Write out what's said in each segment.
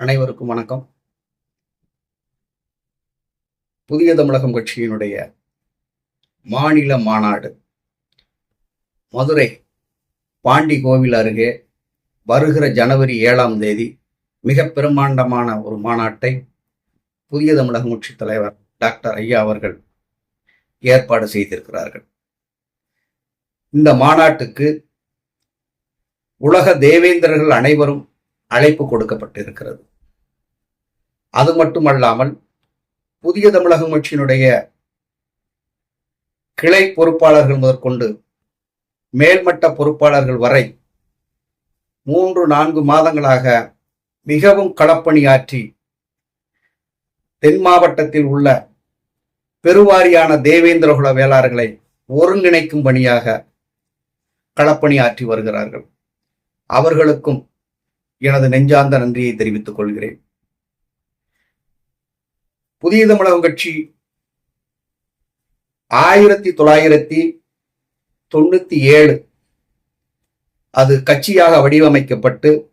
அனைவருக்கும் வணக்கம். புதிய தமிழகம் கட்சியினுடைய மாநில மாநாடு. மதுரை பாண்டி கோவில் அருகே வருகிற ஜனவரி ஏழாம் தேதி மிக பிரம்மாண்டமான ஒரு மாநாட்டை புதிய தமிழகம் கட்சி தலைவர் டாக்டர் ஐயா அவர்கள் ஏற்பாடு செய்திருக்கிறார்கள். இந்த மாநாட்டுக்கு உலக தேவேந்திரர்கள் அனைவரும் அழைப்பு கொடுக்கப்பட்டிருக்கிறது. அது மட்டுமல்லாமல் புதிய தமிழகம் கட்சியினுடைய கிளை பொறுப்பாளர்கள் முதற்கொண்டு மேல்மட்ட பொறுப்பாளர்கள் வரை மூன்று நான்கு மாதங்களாக மிகவும் களப்பணியாற்றி தென் மாவட்டத்தில் உள்ள பெருவாரியான தேவேந்திரகுல வேளாளர்களை ஒருங்கிணைக்கும் பணியாக களப்பணியாற்றி வருகிறார்கள். அவர்களுக்கும் எனது நெஞ்சார்ந்த நன்றியை தெரிவித்துக் கொள்கிறேன். புதிய தமிழகம் கட்சி ஆயிரத்தி தொள்ளாயிரத்தி தொண்ணூத்தி ஏழு அது கட்சியாக வடிவமைக்கப்பட்டு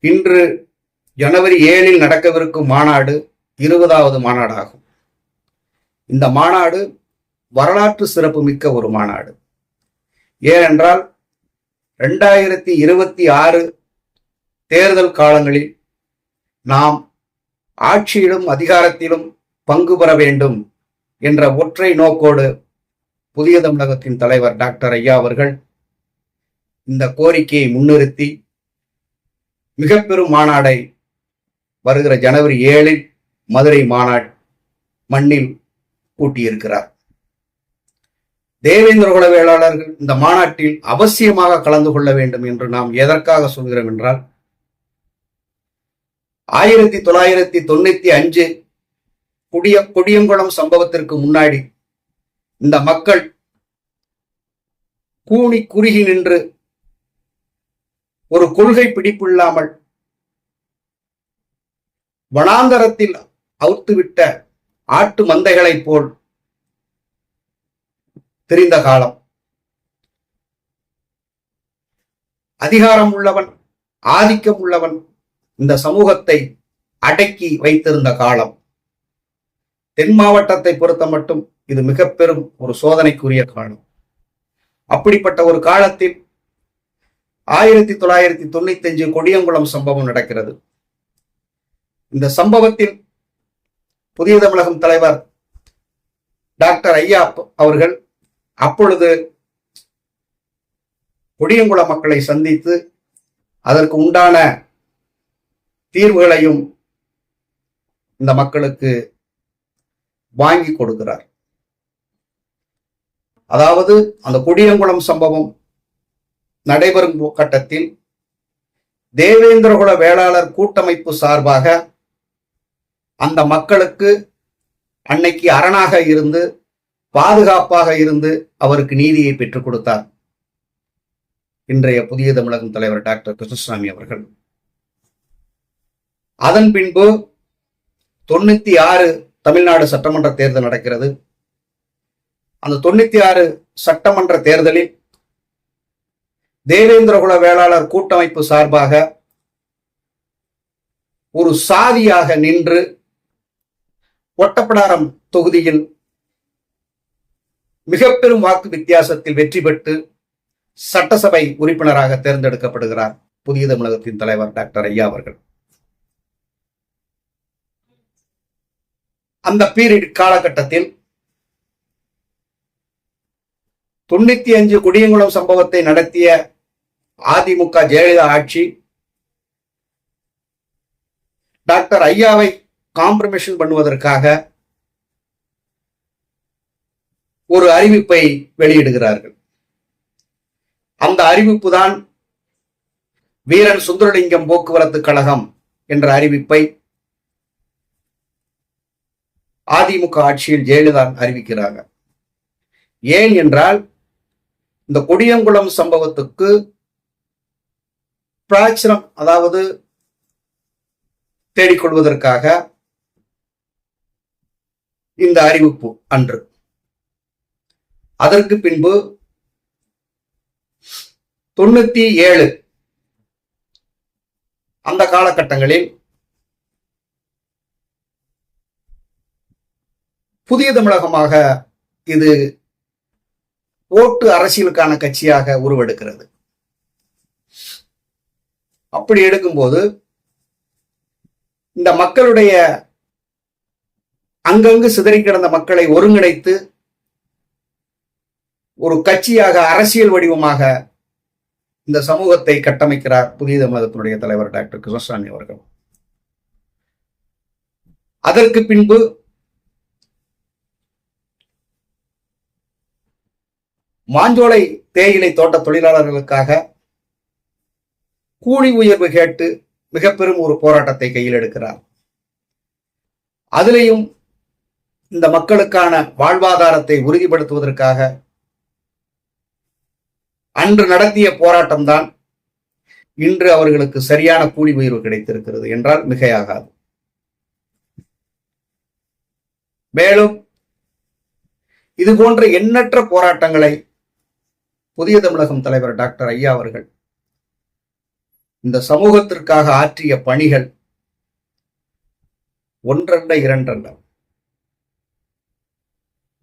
இன்று ஜனவரி ஏழில் நடக்கவிருக்கும் மாநாடு இருபதாவது மாநாடாகும். இந்த மாநாடு வரலாற்று சிறப்பு மிக்க ஒரு மாநாடு. ஏனென்றால் ரெண்டாயிரத்தி இருபத்தி ஆறு தேர்தல் காலங்களில் நாம் ஆட்சியிலும் அதிகாரத்திலும் பங்கு பெற வேண்டும் என்ற ஒற்றை நோக்கோடு புதிய தமிழகத்தின் தலைவர் டாக்டர் ஐயா அவர்கள் இந்த கோரிக்கையை முன்னிறுத்தி மிக பெரும் மாநாடை வருகிற ஜனவரி ஏழில் மதுரை மாநாடு மண்ணில் கூட்டியிருக்கிறார். தேவேந்திர குல வேளாளர்கள் இந்த மாநாட்டில் அவசியமாக கலந்து கொள்ள வேண்டும் என்று நாம் எதற்காக சொல்கிறோம் என்றால் ஆயிரத்தி தொள்ளாயிரத்தி தொண்ணூத்தி அஞ்சு குடிய கொடியங்குளம் சம்பவத்திற்கு முன்னாடி இந்த மக்கள் கூணி குறுகி நின்று ஒரு கொள்கை பிடிப்பில்லாமல் வனாந்தரத்தில் அவுத்துவிட்ட ஆட்டு மந்தைகளைப் போல் தெரிந்த காலம். அதிகாரம் உள்ளவன் ஆதிக்கம் உள்ளவன் இந்த சமூகத்தை அடக்கி வைத்திருந்த காலம். தென் மாவட்டத்தை பொறுத்த மட்டும் இது மிக பெரும் ஒரு சோதனைக்குரிய காலம். அப்படிப்பட்ட ஒரு காலத்தில் ஆயிரத்தி தொள்ளாயிரத்தி தொண்ணூத்தி அஞ்சு கொடியங்குளம் சம்பவம் நடக்கிறது. இந்த சம்பவத்தில் புதிய தமிழகம் தலைவர் டாக்டர் ஐயா அவர்கள் அப்பொழுது கொடியங்குள மக்களை சந்தித்து அதற்கு உண்டான தீர்வுகளையும் இந்த மக்களுக்கு வாங்கி கொடுக்கிறார். அதாவது அந்த கொடியங்குளம் சம்பவம் நடைபெறும் கட்டத்தில் தேவேந்திரகுல வேளாளர் கூட்டமைப்பு சார்பாக அந்த மக்களுக்கு அன்னைக்கு அரணாக இருந்து பாதுகாப்பாக இருந்து அவருக்கு நீதியை பெற்றுக் கொடுத்தார். இன்றைய புதிய தமிழகம் தலைவர் டாக்டர் கிருஷ்ணசாமி அவர்கள். அதன் பின்பு தொண்ணூத்தி ஆறு தமிழ்நாடு சட்டமன்ற தேர்தல் நடக்கிறது. அந்த தொண்ணூத்தி ஆறு சட்டமன்ற தேர்தலில் தேவேந்திரகுல வேளாளர் கூட்டமைப்பு சார்பாக ஒரு சாதியாக நின்று ஒட்டப்படாரம் தொகுதியில் மிக பெரும் வாக்கு வித்தியாசத்தில் வெற்றி பெற்று சட்டசபை உறுப்பினராக தேர்ந்தெடுக்கப்படுகிறார் புதிய தமிழகத்தின் தலைவர் டாக்டர் ஐயா அவர்கள். அந்த பீரியட் காலகட்டத்தில் தொண்ணூத்தி அஞ்சு குடியங்குளம் சம்பவத்தை நடத்திய அதிமுக ஜெயலலிதா ஆட்சி டாக்டர் ஐயாவை காம்ப்ரமைஷன் பண்ணுவதற்காக ஒரு அறிவிப்பை வெளியிடுகிறார்கள். அந்த அறிவிப்பு தான் வீரன் சுந்தரலிங்கம் போக்குவரத்து கழகம் என்ற அறிவிப்பை அதிமுக ஆட்சியில் ஜெயலலிதா அறிவிக்கிறாங்க. ஏன் என்றால் இந்த கொடியங்குளம் சம்பவத்துக்கு பிராச்சனம் அதாவது தேடிக்கொள்வதற்காக இந்த அறிவிப்பு அன்று. அதற்கு பின்பு தொண்ணூத்தி ஏழு அந்த காலகட்டங்களில் புதிய தமிழகமாக இது ஓட்டு அரசியலுக்கான கட்சியாக உருவெடுக்கிறது. அப்படி எடுக்கும்போது இந்த மக்களுடைய அங்கங்கு சிதறி கிடந்த மக்களை ஒருங்கிணைத்து ஒரு கட்சியாக அரசியல் வடிவமாக இந்த சமூகத்தை கட்டமைக்கிறார் புதிய தமிழகத்தினுடைய தலைவர் டாக்டர் கிருஷ்ணசாமி அவர்கள். அதற்கு பின்பு மாஞ்சோலை தேயிலை தோட்ட தொழிலாளர்களுக்காக கூலி உயர்வு கேட்டு மிக பெரும் ஒரு போராட்டத்தை கையில் எடுக்கிறார். அதிலையும் இந்த மக்களுக்கான வாழ்வாதாரத்தை உறுதிப்படுத்துவதற்காக அன்று நடத்திய போராட்டம்தான் இன்று அவர்களுக்கு சரியான கூலி உயர்வு கிடைத்திருக்கிறது என்றால் மிகையாகாது. மேலும் இது போன்ற எண்ணற்ற போராட்டங்களை புதிய தமிழகம் தலைவர் டாக்டர் ஐயா அவர்கள் இந்த சமூகத்திற்காக ஆற்றிய பணிகள் ஒன்றல்ல இரண்டல்ல.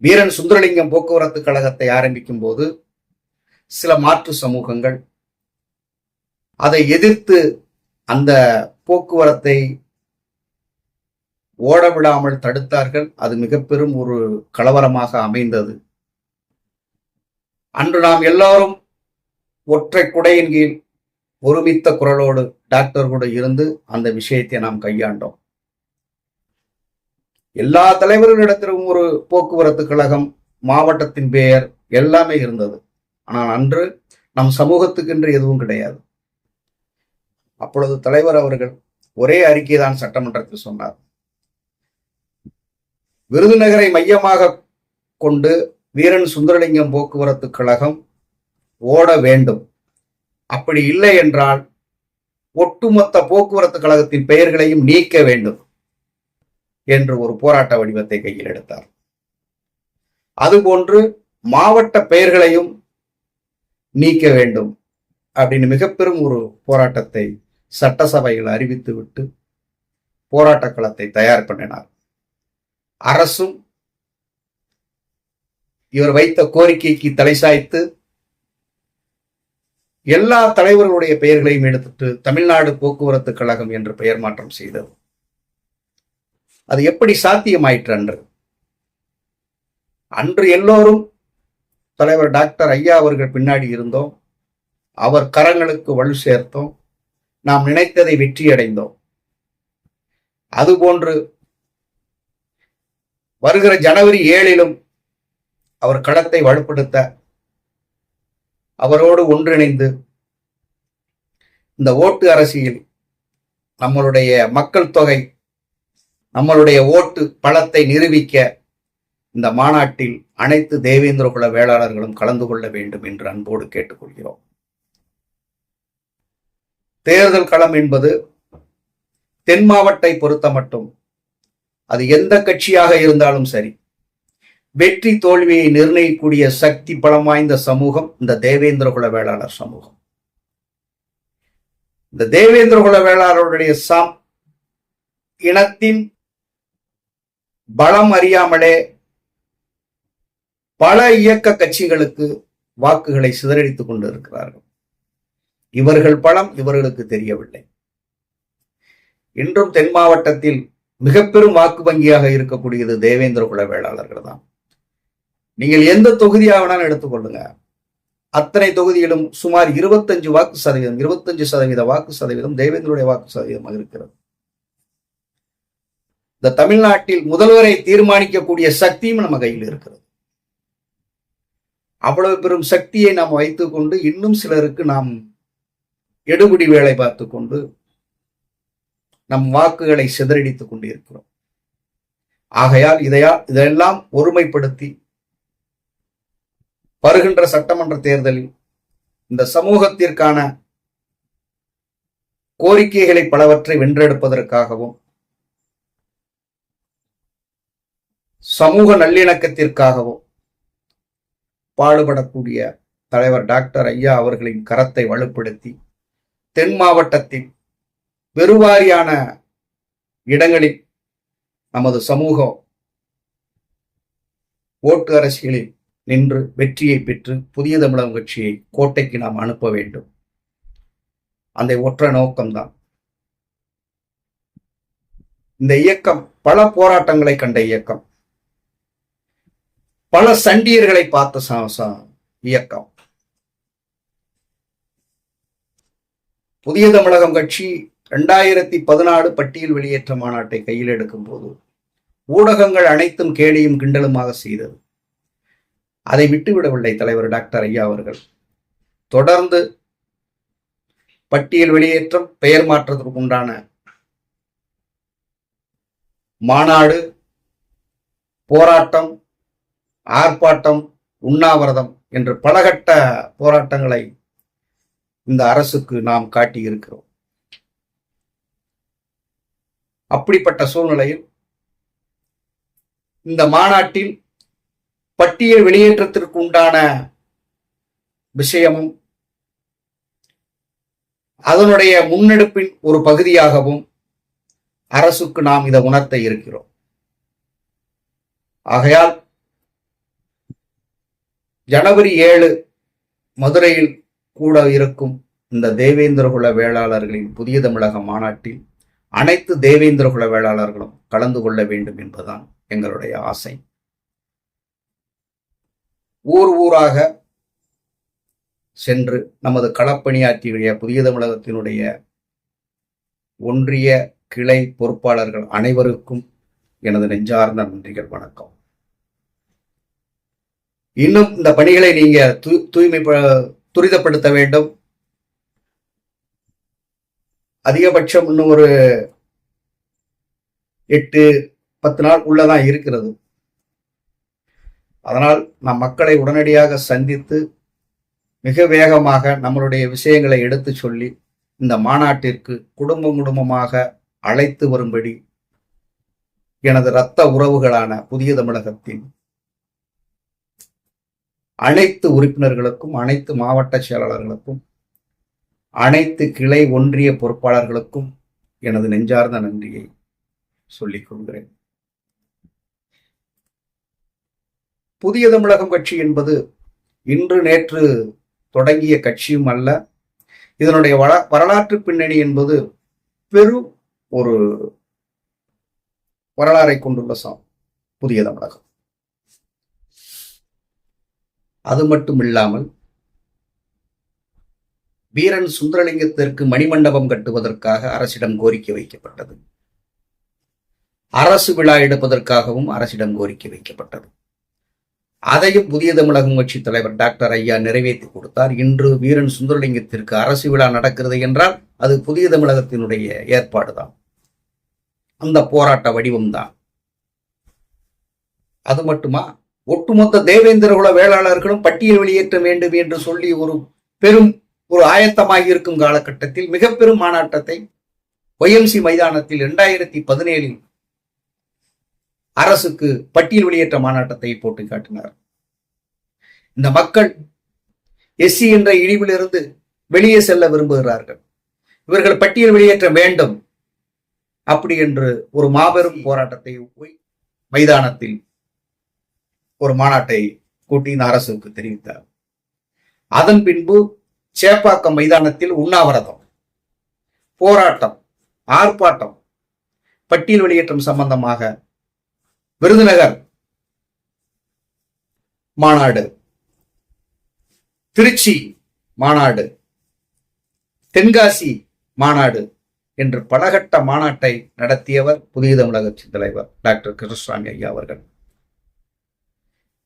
வீரன் சுந்தரலிங்கம் போக்குவரத்து கழகத்தை ஆரம்பிக்கும் போது சில மாற்று சமூகங்கள். அதை எதிர்த்து அந்த போக்குவரத்தை ஓட விடாமல் தடுத்தார்கள். அது மிக பெரும் ஒரு கலவரமாக அமைந்தது. அன்று நாம் எல்லாரும் ஒற்றை குடையின் கீழ் ஒருமித்த குரலோடு டாக்டர் கூட இருந்து அந்த விஷயத்தை நாம் கையாண்டோம். எல்லா தலைவர்களிடத்திலும் ஒரு போக்குவரத்து கழகம் மாவட்டத்தின் பெயர் எல்லாமே இருந்தது. ஆனால் அன்று நம் சமூகத்துக்கென்று எதுவும் கிடையாது. அப்பொழுது தலைவர் அவர்கள் ஒரே அறிக்கை தான் சட்டமன்றத்தில் சொன்னார். விருதுநகரை மையமாக கொண்டு வீரன் சுந்தரலிங்கம் போக்குவரத்து கழகம் ஓட வேண்டும். அப்படி இல்லை என்றால் ஒட்டுமொத்த போக்குவரத்து கழகத்தின் பெயர்களையும் நீக்க வேண்டும் என்று ஒரு போராட்ட வடிவத்தை கையில் எடுத்தார். அதுபோன்று மாவட்ட பெயர்களையும் நீக்க வேண்டும் அப்படின்னு மிக பெரும் ஒரு போராட்டத்தை சட்டசபையில் அறிவித்துவிட்டு போராட்ட களத்தை தயார் பண்ணினார். அரசும் இவர் வைத்த கோரிக்கைக்கு தலை சாய்த்து எல்லா தலைவர்களுடைய பெயர்களையும் எடுத்துட்டு தமிழ்நாடு போக்குவரத்து கழகம் என்று பெயர் மாற்றம் செய்தது. அது எப்படி சாத்தியமாயிற்று அன்று? அன்று எல்லோரும் தலைவர் டாக்டர் ஐயா அவர்கள் பின்னாடி இருந்தோம். அவர் கரங்களுக்கு வலு சேர்த்தோம். நாம் நினைத்ததை வெற்றி அடைந்தோம் அதுபோன்று வருகிற ஜனவரி ஏழிலும் அவர் களத்தை வலுப்படுத்த அவரோடு ஒன்றிணைந்து இந்த ஓட்டு அரசியல் நம்மளுடைய மக்கள் தொகை நம்மளுடைய ஓட்டு பலத்தை நிரூபிக்க இந்த மாநாட்டில் அனைத்து தேவேந்திர குல வேளாளர்களும் கலந்து கொள்ள வேண்டும் என்று அன்போடு கேட்டுக்கொள்கிறோம். தேர்தல் களம் என்பது தென் மாவட்டை பொறுத்த மட்டும் அது எந்த கட்சியாக இருந்தாலும் சரி வெற்றி தோல்வியை நிர்ணயிக்கூடிய சக்தி பலம் வாய்ந்த சமூகம் இந்த தேவேந்திர குல வேளாளர் சமூகம். இந்த தேவேந்திர குல வேளாளருடைய சம் இனத்தின் பலம் அறியாமலே பல இயக்க கட்சிகளுக்கு வாக்குகளை சிதறடித்துக் கொண்டு இருக்கிறார்கள் இவர்கள் பலம் இவர்களுக்கு தெரியவில்லை. இன்றும் தென் மாவட்டத்தில் மிக பெரும் வாக்கு வங்கியாக இருக்கக்கூடியது தேவேந்திர குல வேளாளர்கள் தான். நீங்கள் எந்த தொகுதியாக வேணாலும் எடுத்துக்கொள்ளுங்க அத்தனை தொகுதியிலும் சுமார் இருபத்தஞ்சு வாக்கு சதவீதம் இருபத்தஞ்சு சதவீத வாக்கு சதவீதம் தேவேந்திரனுடைய வாக்கு சதவீதமாக இருக்கிறது. இந்த தமிழ்நாட்டில் முதல்வரை தீர்மானிக்கக்கூடிய சக்தியும் நம்ம கையில் இருக்கிறது. அவ்வளவு பெரும் சக்தியை நாம் வைத்து கொண்டு இன்னும் சிலருக்கு நாம் எடுபிடி வேலை பார்த்து கொண்டு நம் வாக்குகளை சிதறடித்துக் கொண்டிருக்கிறோம். ஆகையால் இதையா இதெல்லாம் ஒருமைப்படுத்தி வருகின்ற சட்டமன்ற தேர்தலில் இந்த சமூகத்திற்கான கோரிக்கைகளை பலவற்றை வென்றெடுப்பதற்காகவும் சமூக நல்லிணக்கத்திற்காகவும் பாடுபடக்கூடிய தலைவர் டாக்டர் ஐயா அவர்களின் கரத்தை வலுப்படுத்தி தென் மாவட்டத்தில் பெருவாரியான இடங்களில் நமது சமூகம் ஓட்டு அரசியலில் நின்று வெற்றியை பெற்று புதிய தமிழகம் கட்சியை கோட்டைக்கு நாம் அனுப்ப வேண்டும். அந்த ஒற்ற நோக்கம்தான். இந்த இயக்கம் பல போராட்டங்களை கண்ட இயக்கம். பல சண்டியர்களை பார்த்த இயக்கம். புதிய தமிழகம் கட்சி இரண்டாயிரத்தி பதினாலு பட்டியல் வெளியேற்ற மாநாட்டை கையில் எடுக்கும் போது ஊடகங்கள் அனைத்தும் கேலியும் கிண்டலுமாக செய்தது. அதை விட்டுவிடவில்லை தலைவர் டாக்டர் ஐயா அவர்கள். தொடர்ந்து பட்டியல் வெளியேற்றம் பெயர் மாற்றத்திற்கு உண்டான மாநாடு போராட்டம் ஆர்ப்பாட்டம் உண்ணாவிரதம் என்று பலகட்ட போராட்டங்களை இந்த அரசுக்கு நாம் காட்டியிருக்கிறோம். அப்படிப்பட்ட சூழ்நிலையில் இந்த மாநாட்டில் பட்டியல் வெளியேற்றத்திற்கு உண்டான விஷயமும் அதனுடைய முன்னெடுப்பின் ஒரு பகுதியாகவும் அரசுக்கு நாம் இதை உணர்த்த இருக்கிறோம். ஆகையால் ஜனவரி ஏழு மதுரையில் கூட இருக்கும் இந்த தேவேந்திரகுல வேளாளர்களின் புதிய தமிழக மாநாட்டில் அனைத்து தேவேந்திரகுல வேளாளர்களும் கலந்து கொள்ள வேண்டும் என்பதுதான் எங்களுடைய ஆசை. ஊர் ஊராக சென்று நமது களப்பணியாற்றிய புதிய தமிழகத்தினுடைய ஒன்றிய கிளை பொறுப்பாளர்கள் அனைவருக்கும் எனது நெஞ்சார்ந்த நன்றிகள் வணக்கம். இன்னும் இந்த பணிகளை நீங்க தூய்மை துரிதப்படுத்த வேண்டும். அதிகபட்சம் இன்னும் ஒரு எட்டு பத்து நாள் உள்ளதான் இருக்கிறது. அதனால் நம் மக்களை உடனடியாக சந்தித்து மிக வேகமாக நம்மளுடைய விஷயங்களை எடுத்து சொல்லி இந்த மாநாட்டிற்கு குடும்பம் குடும்பமாக அழைத்து வரும்படி எனது இரத்த உறவுகளான புதிய தமிழகத்தின் அனைத்து உறுப்பினர்களுக்கும் அனைத்து மாவட்ட செயலாளர்களுக்கும் அனைத்து கிளை ஒன்றிய பொறுப்பாளர்களுக்கும் எனது நெஞ்சார்ந்த நன்றியை சொல்லிக் கொள்கிறேன். புதிய தமிழகம் கட்சி என்பது இன்று நேற்று தொடங்கிய கட்சியும் அல்ல. இதனுடைய வள வரலாற்று பின்னணி என்பது பெரும் ஒரு வரலாறை கொண்டுள்ள சாம் புதிய தமிழகம். அது மட்டும் இல்லாமல் வீரன் சுந்தரலிங்கத்திற்கு மணிமண்டபம் கட்டுவதற்காக அரசிடம் கோரிக்கை வைக்கப்பட்டது. அரசு விழா எடுப்பதற்காகவும் அரசிடம் கோரிக்கை வைக்கப்பட்டது. அதையும் புதிய தமிழகம் கட்சி தலைவர் டாக்டர் ஐயா நிறைவேற்றி கொடுத்தார். இன்று வீரன் சுந்தரலிங்கத்திற்கு அரசு விழா நடக்கிறது என்றால் அது புதிய தமிழகத்தினுடைய ஏற்பாடுதான். அந்த போராட்ட வடிவம்தான். அது மட்டுமா? ஒட்டுமொத்த தேவேந்திரகுல வேளாளர்களும் பட்டியல் வெளியேற்ற வேண்டும் என்று சொல்லி ஒரு பெரும் ஒரு ஆயத்தமாக இருக்கும் காலகட்டத்தில் மிக பெரும் மாநாட்டத்தை ஒய்எம்சி மைதானத்தில் இரண்டாயிரத்தி பதினேழில் அரசுக்கு பட்டியல் வெளியேற்ற மாநாட்டத்தை போட்டு காட்டினார். இந்த மக்கள் எஸ்சி என்ற இழிவிலிருந்து வெளியே செல்ல விரும்புகிறார்கள். இவர்கள் பட்டியல் வெளியேற்ற வேண்டும். அப்படி என்று ஒரு மாபெரும் போராட்டத்தை மைதானத்தில் ஒரு மாநாட்டை கூட்டி இந்த அரசுக்கு தெரிவித்தார். அதன் பின்பு சேப்பாக்கம் மைதானத்தில் உண்ணாவிரதம் போராட்டம் ஆர்ப்பாட்டம் பட்டியல் வெளியேற்றம் சம்பந்தமாக விருதுநகர் மாநாடு திருச்சி மாநாடு தென்காசி மாநாடு என்று பலகட்ட மாநாட்டை நடத்தியவர் புதிய தமிழக தலைவர் டாக்டர் கிருஷ்ணசாமி ஐயா அவர்கள்.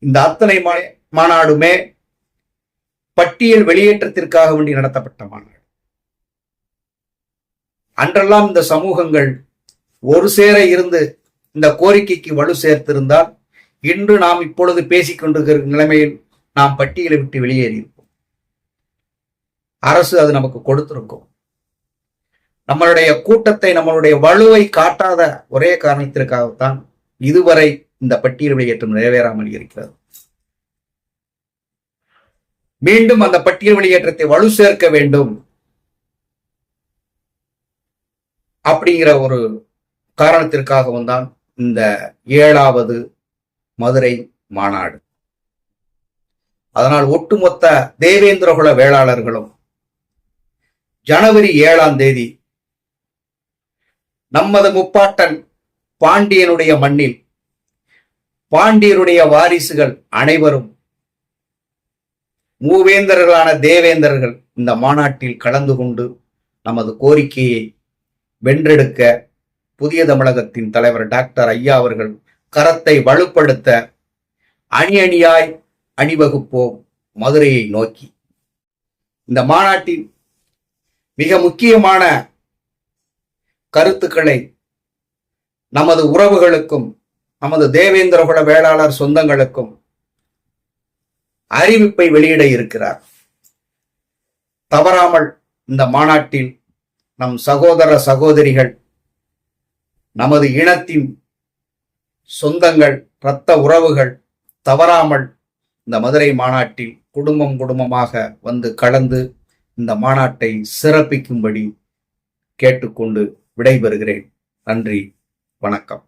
இந்த அத்தனை மாநாடுமே பட்டியல் வெளியேற்றத்திற்காக வேண்டி நடத்தப்பட்ட மாநாடு. அன்றெல்லாம் இந்த சமூகங்கள் ஒரு சேர இருந்து இந்த கோரிக்கைக்கு வலு சேர்த்திருந்தால் இன்று நாம் இப்பொழுது பேசிக் கொண்டிருக்கிற நிலைமையில் நாம் பட்டியலை விட்டு வெளியேறியிருப்போம். அரசு அது நமக்கு கொடுத்திருக்கும். நம்மளுடைய கூட்டத்தை நம்மளுடைய வலுவை காட்டாத ஒரே காரணத்திற்காகத்தான் இதுவரை இந்த பட்டியல் வெளியேற்றம் நிறைவேறாமல் இருக்கிறது. மீண்டும் அந்த பட்டியல் வெளியேற்றத்தை வலு சேர்க்க வேண்டும். அப்படிங்கிற ஒரு காரணத்திற்காகவும் தான் இந்த ஏழாவது மதுரை மாநாடு. அதனால் ஒட்டுமொத்த தேவேந்திரகுல வேளாளர்களும் ஜனவரி ஏழாம் தேதி நமது முப்பாட்டன் பாண்டியனுடைய மண்ணில் பாண்டியருடைய வாரிசுகள் அனைவரும் மூவேந்தர்களான தேவேந்தர்கள் இந்த மாநாட்டில் கலந்து கொண்டு நமது கோரிக்கையை வென்றெடுக்க புதிய தமிழகத்தின் தலைவர் டாக்டர் ஐயா அவர்கள் கரத்தை வலுப்படுத்த அணி அணியாய் அணிவகுப்போம் மதுரையை நோக்கி. இந்த மாநாட்டில் மிக முக்கியமான கருத்துக்களை நமது உறவுகளுக்கும் நமது தேவேந்திரகுல வேளாளர் சொந்தங்களுக்கும் அறிவிப்பை வெளியிட இருக்கிறார். தவறாமல் இந்த மாநாட்டில் நம் சகோதர சகோதரிகள் நமது இனத்தின் சொந்தங்கள் இரத்த உறவுகள் தவறாமல் இந்த மதுரை மாநாட்டில் குடும்பம் குடும்பமாக வந்து கலந்து இந்த மாநாட்டை சிறப்பிக்கும்படி கேட்டுக்கொண்டு விடைபெறுகிறேன். நன்றி வணக்கம்.